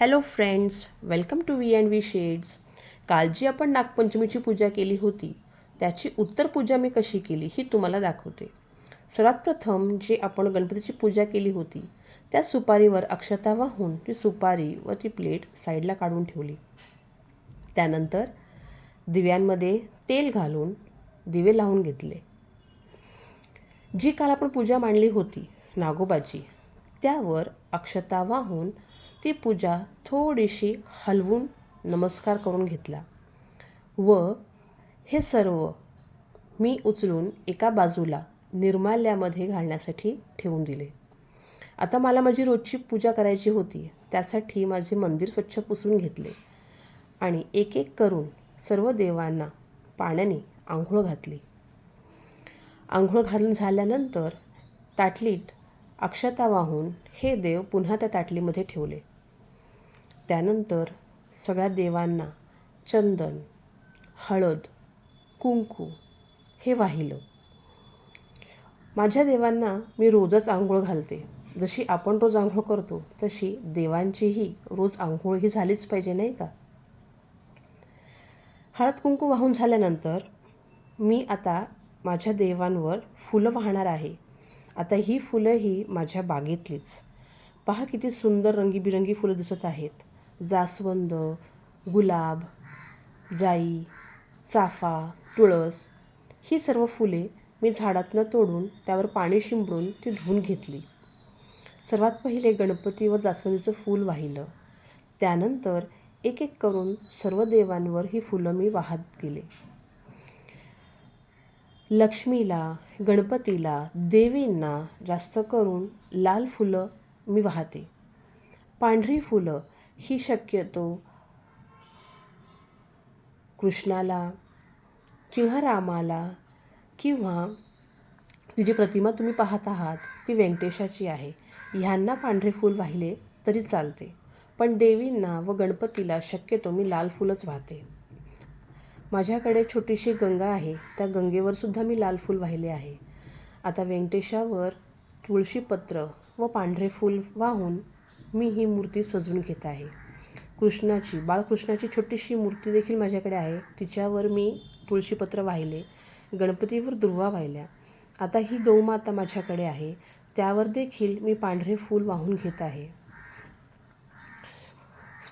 Hello friends welcome to V and V shades काल जी आपण नागपंचमीची पूजा केली होती त्याची उत्तर पूजा मी कशी केली ही तुम्हाला दाखवते. सर्वात प्रथम जे आपण गणपतीची पूजा केली होती त्या सुपारीवर अक्षता वाहून ती सुपारी व ती प्लेट साईडला काढून ठेवली. त्यानंतर दिव्यांमध्ये तेल घालून दिवे लावून घेतले. जी काल आपण पूजा मांडली होती नागोबाची त्यावर अक्षता वाहून ती पूजा थोडीशी हलवून नमस्कार करून घेतला. व हे सर्व मी उचलून एका बाजूला निर्माल्यामध्ये घालण्यासाठी ठेवून दिले. आता मला माझी रोजची पूजा करायची होती त्यासाठी माझे मंदिर स्वच्छ पुसून घेतले आणि एक एक करून सर्व देवांना पाण्याने आंघोळ घातली. आंघोळ घालून झाल्यानंतर ताटलीत अक्षता वाहून हे देव पुन्हा त्या ताटलीमध्ये ठेवले. त्यानंतर सगळ्या देवांना चंदन हळद कुंकू हे वाहिलं. माझ्या देवांना मी रोजच आंघोळ घालते. जशी आपण रोज आंघोळ करतो तशी देवांचीही रोज आंघोळ ही झालीच पाहिजे नाही का? हळद कुंकू वाहून झाल्यानंतर मी आता माझ्या देवांवर फुलं वाहणार आहे. आता ही फुलं ही माझ्या बागेतलीच. पहा किती सुंदर रंगीबिरंगी फुलं दिसत आहेत. जास्वंद गुलाब जाई चाफा तुळस ही सर्व फुले मी झाडातनं तोडून त्यावर पाणी शिंपडून ती धुवून घेतली. सर्वात पहिले गणपतीवर जास्वंदीचं फूल वाहिलं. त्यानंतर एक एक करून सर्व देवांवर ही फुलं मी वाहत गेले. लक्ष्मीला गणपतीला देवींना जास्त करून लाल फुलं मी वाहते. पांढरी फुलं ही शक्यतो कृष्णाला किंवा रामाला किंवा ती जी प्रतिमा तुम्ही पाहत आहात ती व्यंकटेशाची आहे. ह्यांना पांढरे फूल वाहिले तरी चालते. पण देवींना व गणपतीला शक्यतो मी लाल फुलच वाहते. माझ्याकडे छोटीशी गंगा आहे त्या गंगेवरसुद्धा मी लाल फूल वाहिले आहे. आता व्यंकटेशावर तुळशीपत्र व पांढरे फूल वाहून मी ही मूर्ती सजवून घेत आहे. कृष्णाची बाळकृष्णाची छोटीशी मूर्ती देखील माझ्याकडे आहे. तिच्यावर मी तुळशीपत्र वाहिले गणपतीवर दुर्वा वाहिल्या. आता ही गौमाता माझ्याकडे आहे. त्यावर देखील मी पांढरे फूल वाहून घेत आहे.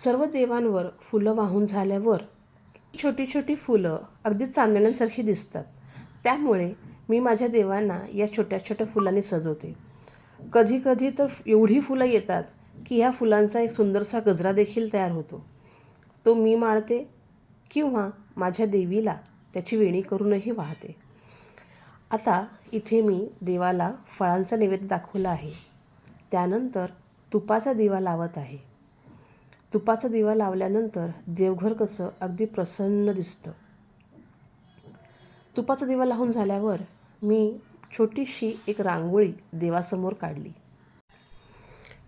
सर्व देवांवर फुलं वाहून झाल्यावर छोटी छोटी फुलं अगदी चांदण्यांसारखी दिसतात. त्यामुळे मी माझ्या देवांना या छोट्या छोट्या फुलांनी सजवते. कधी कधी तर एवढी फुलं येतात की ह्या फुलांचा एक सुंदरसा गजरा देखील तयार होतो. तो मी माळते किंवा माझ्या देवीला त्याची वेणी करूनही वाहते. आता इथे मी देवाला फळांचा नैवेद्य दाखवला आहे. त्यानंतर तुपाचा दिवा लावत आहे. तुपाचा दिवा लावल्यानंतर देवघर कसं अगदी प्रसन्न दिसतं. तुपाचा दिवा लावून झाल्यावर मी छोटीशी एक रांगोळी देवासमोर काढली.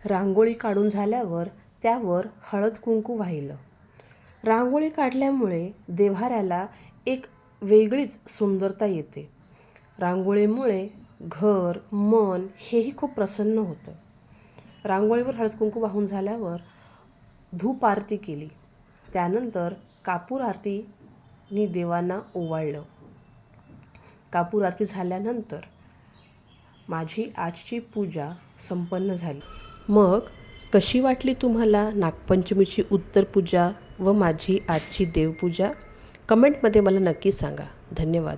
रांगोळी काढून झाल्यावर त्यावर हळद कुंकू वाहिलं. रांगोळी काढल्यामुळे देव्हाऱ्याला एक वेगळीच सुंदरता येते. रांगोळीमुळे घर मन हेही खूप प्रसन्न होतं. रांगोळीवर हळद कुंकू वाहून झाल्यावर धूप आरती केली. त्यानंतर कापूर आरतीनी देवांना ओवाळलं. कापूर आरती झाल्यानंतर माझी आजची पूजा संपन्न झाली. मग कशी वाटली तुम्हाला नागपंचमीची उत्तर पूजा व माझी आजची देवपूजा? कमेंटमध्ये मला नक्की सांगा. धन्यवाद.